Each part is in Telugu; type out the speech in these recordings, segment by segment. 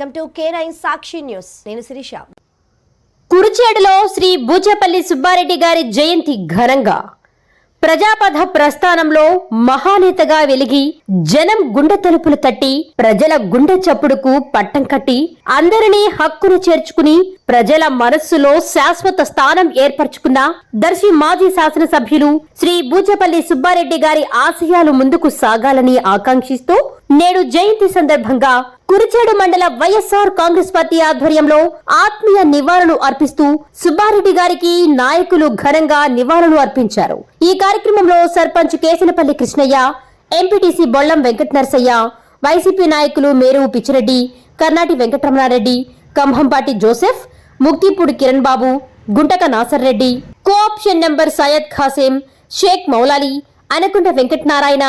Welcome to K nine Sakshi news. నేను శిరీష. కురుచేడులో శ్రీ బూచేపల్లి సుబ్బారెడ్డి గారి జయంతి ఘనంగా ప్రజాపథ ప్రస్థానంలో మహానేతగా వెలిగి జనం గుండె తలుపులు తట్టి ప్రజల గుండె చప్పుడుకు పట్టం కట్టి అందరినీ హక్కును చేర్చుకుని ప్రజల మనస్సులో శాశ్వత స్థానం ఏర్పరచుకున్న దర్శి మాజీ శాసనసభ్యులు శ్రీ బూచపల్లి సుబ్బారెడ్డి గారి ఆశయాలు ముందుకు సాగాలని ఆకాంక్షిస్తూ నేడు జయంతి సందర్భంగా కురిచేడు మండల వైఎస్ఆర్ కాంగ్రెస్ పార్టీ ఆధ్వర్యంలో ఆత్మీయ నివాళులు అర్పిస్తూ సుబ్బారెడ్డి గారికి నాయకులు ఘనంగా నివాళులు అర్పించారు. ఈ కార్యక్రమంలో సర్పంచ్ కేసనపల్లి కృష్ణయ్య ఎంపీటీసీ బొల్లం వెంకట నరసయ్య వైసీపీ నాయకులు Meruvu Pichireddy Karnati Venkataramanareddy Kambhampati Joseph Mukthipudi Kiran Babu Guntaka Nasar Reddy cooption member Syed Khasim Shaik Moulali Anakunta Venkatanarayana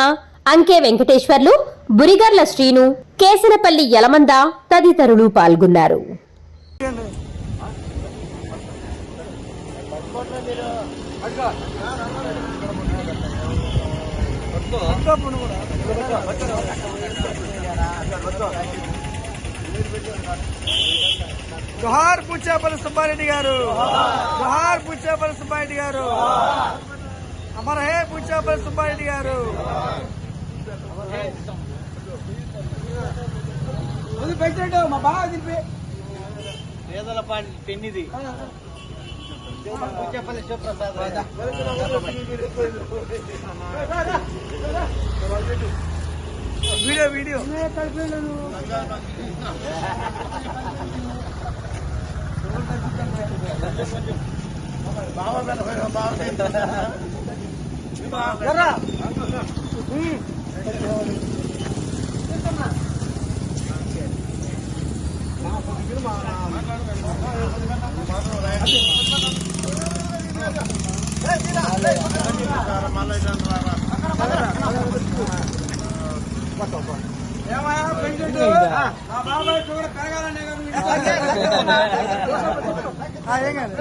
Anke Venkateswarlu Burigarla Srinu Kesanapalli Yalamanda తదితరులు పాల్గొన్నారు. జోహార్ పుచ్చేపల్లి సుబ్బారెడ్డి గారు. జోహార్ పుచ్చేపల్లి సుబ్బారెడ్డి గారు. అమర హే పుచ్చేపల్లి సుబ్బారెడ్డి గారు. పెట్టాడు మా బాగా తిప్పి పేదల పాటి పెన్నిది. Sivaprasad video video. ఎర్రా. ఉమ్. ఏమయ్యా, ప్రెసిడెంట్? ఏం కాదు.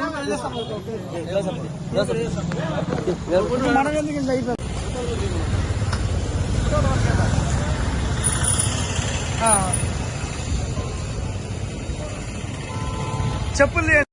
మనం ఎందుకు అయిపోయింది? చెప్పులు